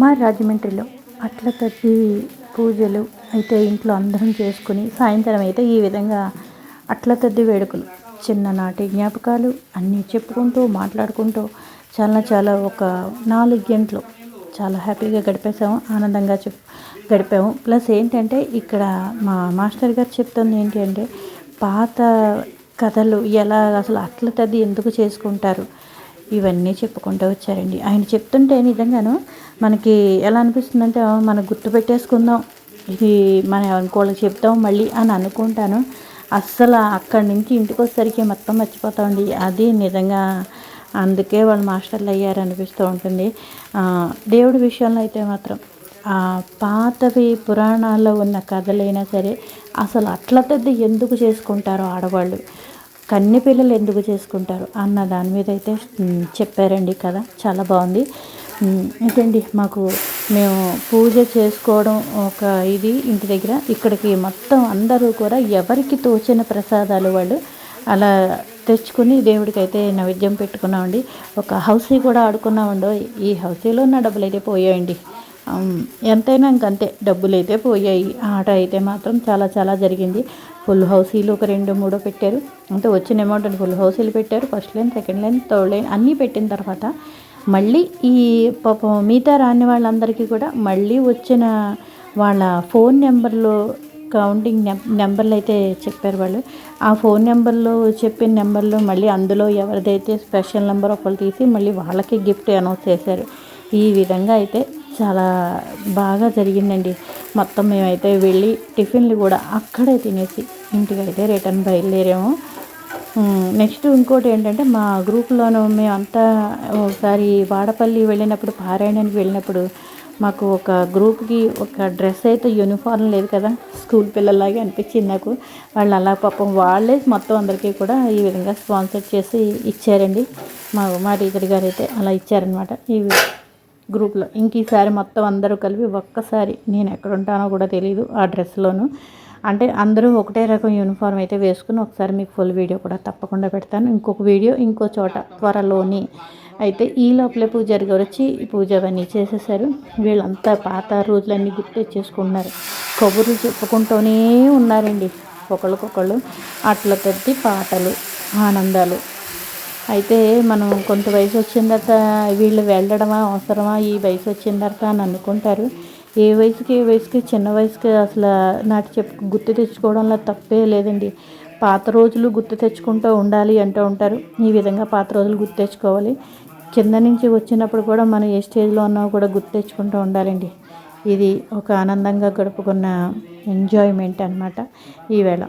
మా రాజమండ్రిలో అట్ల తద్ది పూజలు అయితే ఇంట్లో అందరం చేసుకుని సాయంత్రం అయితే ఈ విధంగా అట్ల తద్ది వేడుకలు. చిన్ననాటి జ్ఞాపకాలు అన్నీ చెప్పుకుంటూ మాట్లాడుకుంటూ చాలా చాలా ఒక నాలుగు గంటలు చాలా హ్యాపీగా గడిపేసాము ఆనందంగా చెప్ గడిపాము. ప్లస్ ఏంటంటే ఇక్కడ మా మాస్టర్ గారు చెప్తుంది ఏంటి అంటే పాత కథలు ఎలా అసలు అట్ల తద్ది ఎందుకు చేసుకుంటారు? ఇవన్నీ చెప్పుకుంటూ వచ్చారండి. ఆయన చెప్తుంటే నిజంగాను మనకి ఎలా అనిపిస్తుందంటే మనం గుర్తు పెట్టేసుకుందాం. ఇది మనం ఇంకోళ్ళకి చెప్తాం మళ్ళీ అని అనుకుంటాను. అస్సలు అక్కడి నుంచి ఇంటికి వచ్చేసరికి మొత్తం మర్చిపోతామండి. అది నిజంగా అందుకే వాళ్ళు మాస్టర్లు అయ్యారు అనిపిస్తూ ఉంటుంది. దేవుడి విషయంలో అయితే మాత్రం పాతవి పురాణాల్లో ఉన్న కథలైనా సరే అసలు అట్ల పెద్ద ఎందుకు చేసుకుంటారో ఆడవాళ్ళు? కన్ని పిల్లలు ఎందుకు చేసుకుంటారు? అన్న దాని మీద అయితే చెప్పారండి కథ. చాలా బాగుంది. ఏంటండి మాకు మేము పూజ చేసుకోవడం ఒక ఇది ఇంటి దగ్గర. ఇక్కడికి మొత్తం అందరూ కూడా ఎవరికి తోచిన ప్రసాదాలు వాళ్ళు అలా తెచ్చుకుని దేవుడికి అయితే నైవేద్యం పెట్టుకున్నామండి. ఒక హౌసీ కూడా ఆడుకున్నామండి ఈ హౌసీలో ఉన్న డబ్బులు అయితే పోయాయండి ఎంతైనా ఇంకంతే డబ్బులు అయితే పోయాయి. ఆట అయితే మాత్రం చాలా చాలా జరిగింది. ఫుల్ హౌసీలు ఒక రెండు మూడో పెట్టారు. అంటే వచ్చిన అమౌంట్ ఫుల్ హౌసీలు పెట్టారు. First line second line third line అన్నీ పెట్టిన తర్వాత మళ్ళీ ఈ పాపం మిగతా రాని వాళ్ళందరికీ కూడా మళ్ళీ వచ్చిన వాళ్ళ ఫోన్ నెంబర్లు కౌంటింగ్ నెంబర్లు అయితే చెప్పారు వాళ్ళు. ఆ ఫోన్ నెంబర్లో చెప్పిన నెంబర్లు మళ్ళీ అందులో ఎవరిదైతే స్పెషల్ నెంబర్ ఒకళ్ళు తీసి మళ్ళీ వాళ్ళకి గిఫ్ట్ అనౌన్స్ చేశారు. ఈ విధంగా అయితే చాలా బాగా జరిగిందండి. మొత్తం మేమైతే వెళ్ళి టిఫిన్లు కూడా అక్కడే తినేసి ఇంటికి అయితే రిటర్న్ బయలుదేరాము. నెక్స్ట్ ఇంకోటి ఏంటంటే మా గ్రూప్లోనూ మేమంతా ఒకసారి వాడపల్లి వెళ్ళినప్పుడు పారాయణానికి వెళ్ళినప్పుడు మాకు ఒక గ్రూప్కి ఒక డ్రెస్ అయితే యూనిఫామ్ లేదు కదా స్కూల్ పిల్లల్లాగే అనిపించింది నాకు. వాళ్ళు అలా పాపం వాళ్ళే మొత్తం అందరికీ కూడా ఈ విధంగా స్పాన్సర్ చేసి ఇచ్చారండి. మా మా టీచర్ గారు అయితే అలా ఇచ్చారనమాట ఈ గ్రూప్లో. ఇంక ఈసారి మొత్తం అందరూ కలిపి ఒక్కసారి నేను ఎక్కడ ఉంటానో కూడా తెలియదు ఆ డ్రెస్లోను. అంటే అందరూ ఒకటే రకం యూనిఫామ్ అయితే వేసుకుని ఒకసారి మీకు ఫుల్ వీడియో కూడా తప్పకుండా పెడతాను. ఇంకొక వీడియో ఇంకో చోట త్వరలోని అయితే ఈ లోపలే పూజారి గారు వచ్చి పూజ అవన్నీ చేసేసారు. వీళ్ళంతా పాత రోజులన్నీ గుర్తు చేసుకుంటున్నారు కబుర్లు చెప్పుకుంటూనే ఉన్నారండి. ఒకళ్ళకొకళ్ళు అట్ల పెద్ద పాటలు ఆనందాలు. అయితే మనం కొంత వయసు వచ్చిన తర్వాత వీళ్ళు వెళ్ళడమా అవసరమా ఈ వయసు వచ్చిన తర్వాత అని అనుకుంటారు. ఏ వయసుకి ఏ వయసుకి చిన్న వయసుకి అసలు నాటి చెప్పు గుర్తు తెచ్చుకోవడంలో తప్పే లేదండి. పాత రోజులు గుర్తు తెచ్చుకుంటూ ఉండాలి అంటూ ఉంటారు. ఈ విధంగా పాత రోజులు గుర్తు తెచ్చుకోవాలి. కింద నుంచి వచ్చినప్పుడు కూడా మనం ఏ స్టేజ్లో ఉన్నా కూడా గుర్తు తెచ్చుకుంటూ ఉండాలండి. ఇది ఒక ఆనందంగా గడుపుకున్న ఎంజాయ్మెంట్ అనమాట ఈవేళ